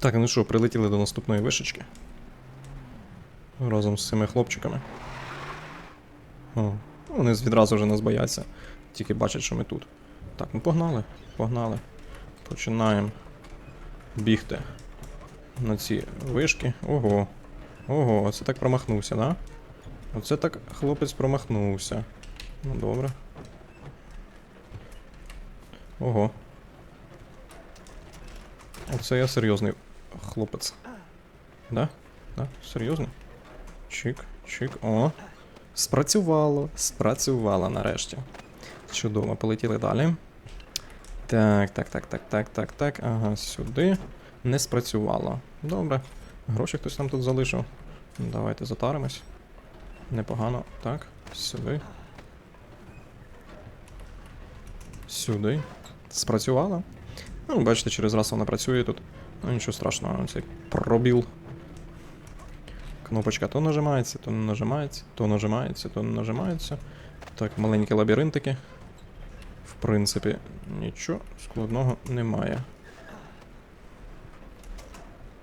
Так, ну що, прилетіли до наступної вишечки. Разом з цими хлопчиками. О, ну, вони відразу вже нас бояться. Тільки бачать, що ми тут. Так, ну погнали, погнали. Починаємо бігти на ці вишки. Ого. Ого, оце так промахнувся, да? Оце так хлопець промахнувся. Ну добре. Ого. Оце я серйозний хлопець. Да? Да? Серйозно? Чик, чик. О. Спрацювало. Спрацювало нарешті. Чудово, полетіли далі. Так, так, так, так, так, так, так. Ага, сюди. Не спрацювало. Добре. Гроші хтось нам тут залишив. Давайте затаримось. Непогано. Так, сюди. Сюди. Спрацювало. Ну, бачите, через раз вона працює тут. Ну, нічого страшного, цей пробіл. Кнопочка то нажимається, то не нажимається, то нажимається, то не нажимається. Так, маленькі лабіринтики. В принципі, нічого складного немає.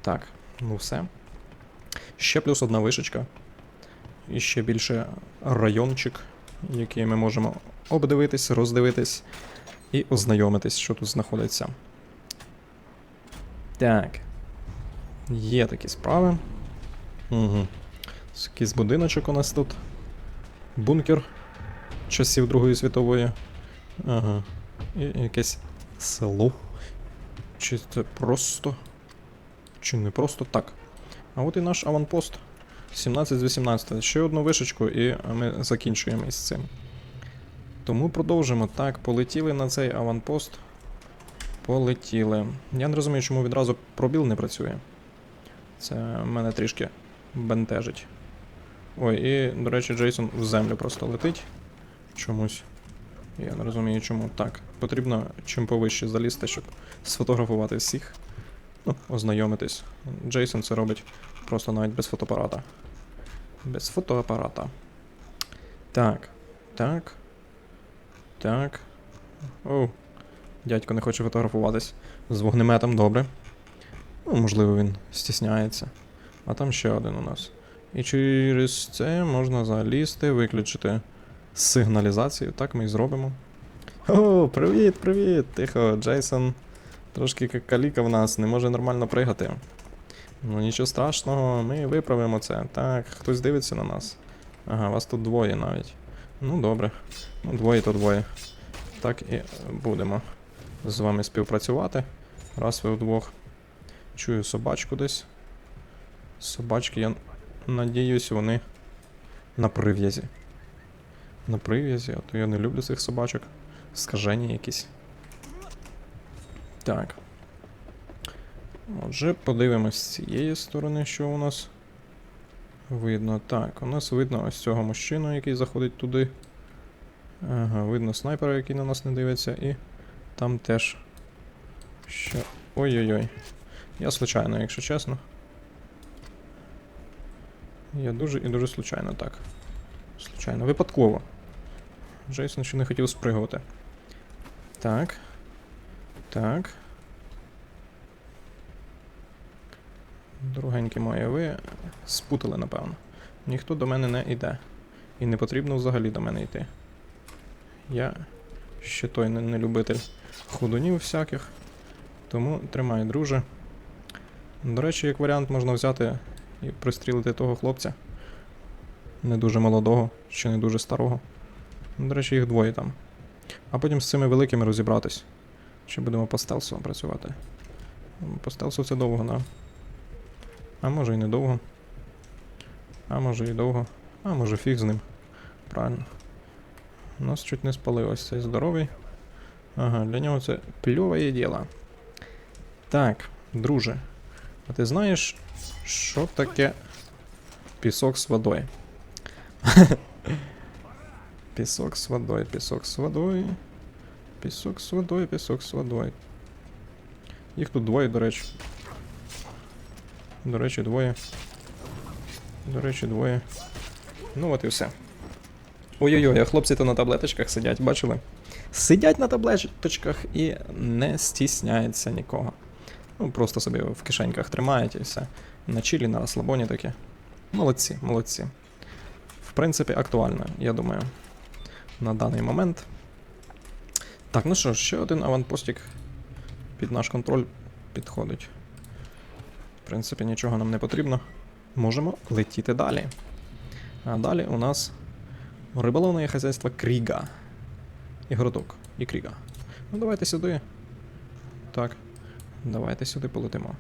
Так, ну все. Ще плюс одна вишечка. І ще більше райончик, який ми можемо обдивитись, роздивитись і ознайомитись, що тут знаходиться. Так. Є такі справи. Угу. Якийсь будиночок у нас тут. Бункер часів Другої світової. Ага. І якесь село. Чи це просто. Чи не просто так. А от і наш аванпост. 17 з 18. Ще одну вишечку, і ми закінчуємо із цим. Тому продовжимо. Так, полетіли на цей аванпост. Полетіли. Я не розумію, чому відразу пробіл не працює. Це мене трішки бентежить. Ой, і, до речі, Джейсон в землю просто летить. Чомусь. Я не розумію чому. Так, потрібно чим повище залізти, щоб сфотографувати всіх. Ну, ознайомитись. Джейсон це робить просто навіть без фотоапарата. Без фотоапарата. Так. Так. Так. Оу. Дядько не хоче фотографуватись. З вогнеметом, добре. Ну, можливо, він стісняється. А там ще один у нас. І через це можна залізти, виключити сигналізацію. Так ми і зробимо. О, привіт, привіт! Тихо, Джейсон. Трошки каліка в нас, не може нормально пригати. Ну нічого страшного, ми виправимо це. Так, хтось дивиться на нас. Ага, вас тут двоє навіть. Ну добре. Ну, двоє то двоє. Так і будемо з вами співпрацювати. Раз ви вдвох. Чую собачку десь. Собачки, я надіюсь, вони на прив'язі. На прив'язі, а то я не люблю цих собачок. Скажені якісь. Так. Отже, подивимось з цієї сторони, що у нас видно. Так, у нас видно ось цього мужчину, який заходить туди. Ага, видно снайпера, який на нас не дивиться, і там теж. Що. Ой-ой-ой. Я случайно, якщо чесно. Я дуже і дуже случайно так. Случайно. Випадково. Джейсон ще не хотів спригувати. Так. Так. Другенькі мої, ви спутали, напевно. Ніхто до мене не йде. І не потрібно взагалі до мене йти. Я ще той не, не любитель худунів всяких. Тому тримай, друже. До речі, як варіант можна взяти і пристрілити того хлопця. Не дуже молодого, чи не дуже старого. До речі, їх двоє там. А потім з цими великими розібратись. Чи будемо по стелсу працювати? По стелсу це довго, да? А може і не довго. А може і довго. А може фіг з ним. Правильно. У Нас чуть не спалив ось цей здоровий. Ага, для нього це пльове діло. Так, друже. А ти знаєш, що таке пісок з водою? пісок з водою, пісок з водою. Пісок з водою, пісок з водою. Їх тут двоє, до речі. До речі, двоє. До речі, двоє. Ну от і все. Ой-ой-ой, а хлопці то на таблеточках сидять, бачили? Сидять на таблеточках і не стісняється нікого. Ну, просто собі в кишеньках тримають і все. На чилі, на розслабоні такі. Молодці, молодці. В принципі, актуально, я думаю, на даний момент. Так, ну що, ще один аванпостік під наш контроль підходить. В принципі, нічого нам не потрібно. Можемо летіти далі. А далі у нас риболовне хазяйство Кріга. І городок, і Кріга. Ну, давайте сюди. Так. Давайте сюди полетимо.